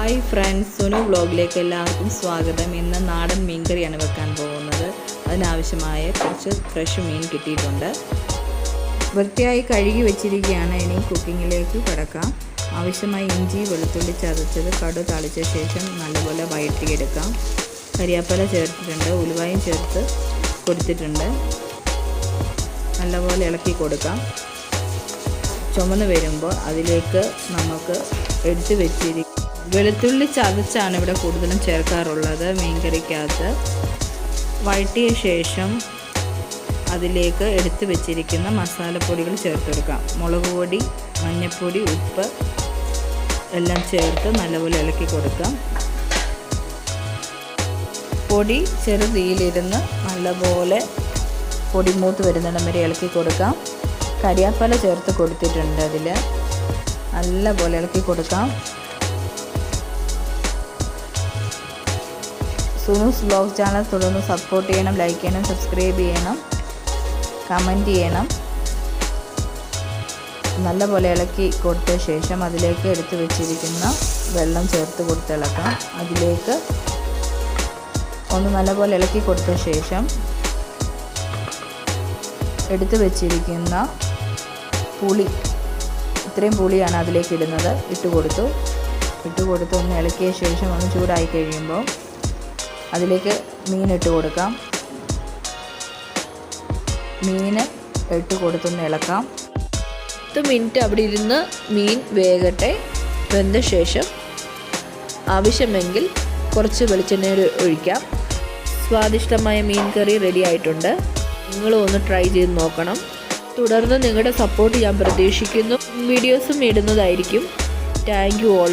Hi friends Sunu വ്ലോഗിലേക്ക് എല്ലാവർക്കും സ്വാഗതം. ഇന്ന് നാടൻ മീൻകറിയാണ് വെക്കാൻ പോകുന്നത്. അതിനാവശ്യമായ കുറച്ച് ഫ്രഷ് മീൻ കിട്ടിയിട്ടുണ്ട്. വൃത്തിയായി കഴുകി വെച്ചിരിക്കുകയാണ്. ഇനി കുക്കിങ്ങിലേക്ക് കിടക്കാം. ആവശ്യമായി ഇഞ്ചി വെളുത്തുള്ളി ചതച്ചത് കടു തളിച്ച ശേഷം നല്ലപോലെ വഴറ്റിയെടുക്കാം കരിയാപ്പല ചേർത്തിട്ടുണ്ട് ഉലുവായും ചേർത്ത് കൊടുത്തിട്ടുണ്ട്. നല്ലപോലെ ഇളക്കി കൊടുക്കാം. ചുമന്ന് വരുമ്പോൾ അതിലേക്ക് നമുക്ക് എടുത്ത് വെച്ചിരി വെളുത്തുള്ളി ചതച്ചാണ് ഇവിടെ കൂടുതലും ചേർക്കാറുള്ളത് മീൻകറിക്കകത്ത്. വഴറ്റിയ ശേഷം അതിലേക്ക് എടുത്തു വെച്ചിരിക്കുന്ന മസാലപ്പൊടികൾ ചേർത്ത് കൊടുക്കാം. മുളക് പൊടി മഞ്ഞൾപ്പൊടി ഉപ്പ് എല്ലാം ചേർത്ത് നല്ലപോലെ ഇളക്കി കൊടുക്കാം. പൊടി ചെറുതീയിലിരുന്ന് നല്ലപോലെ പൊടി മൂത്ത് വരുന്നിടം വരെ ഇളക്കി കൊടുക്കാം. കരിയാപ്പല ചേർത്ത് കൊടുത്തിട്ടുണ്ട് അതിൽ നല്ലപോലെ ഇളക്കി കൊടുക്കാം. സുനൂസ് ബ്ലോഗ് ചാനൽ തുടർന്ന് സപ്പോർട്ട് ചെയ്യണം ലൈക്ക് ചെയ്യണം സബ്സ്ക്രൈബ് ചെയ്യണം കമന്റ് ചെയ്യണം. നല്ലപോലെ ഇളക്കി കൊടുത്ത ശേഷം അതിലേക്ക് എടുത്തു വെച്ചിരിക്കുന്ന വെള്ളം ചേർത്ത് കൊടുത്ത് ഇളക്കാം അതിലേക്ക് ഒന്ന് നല്ലപോലെ ഇളക്കി കൊടുത്ത ശേഷം എടുത്തു വെച്ചിരിക്കുന്ന പുളി ഇത്രയും പുളിയാണ് അതിലേക്ക് ഇടുന്നത്. ഇട്ട് കൊടുത്തു. ഇട്ട് കൊടുത്ത് ഒന്ന് ഇളക്കിയ ശേഷം ഒന്ന് ചൂടായി കഴിയുമ്പോൾ അതിലേക്ക് മീൻ ഇട്ട് കൊടുക്കാം. മീൻ ഇട്ട് കൊടുത്തൊന്ന് ഇളക്കാം. പത്ത് മിനിറ്റ് അവിടെ ഇരുന്ന് മീൻ വേഗട്ടെ വെന്ത ശേഷം ആവശ്യമെങ്കിൽ കുറച്ച് വെളിച്ചെണ്ണ ഒഴിക്കാം. സ്വാദിഷ്ടമായ മീൻ കറി റെഡി ആയിട്ടുണ്ട്. നിങ്ങളും ഒന്ന് ട്രൈ ചെയ്ത് നോക്കണം. തുടർന്ന് നിങ്ങളുടെ സപ്പോർട്ട് ഞാൻ പ്രതീക്ഷിക്കുന്നു. വീഡിയോസും ഇടുന്നതായിരിക്കും. Thank you all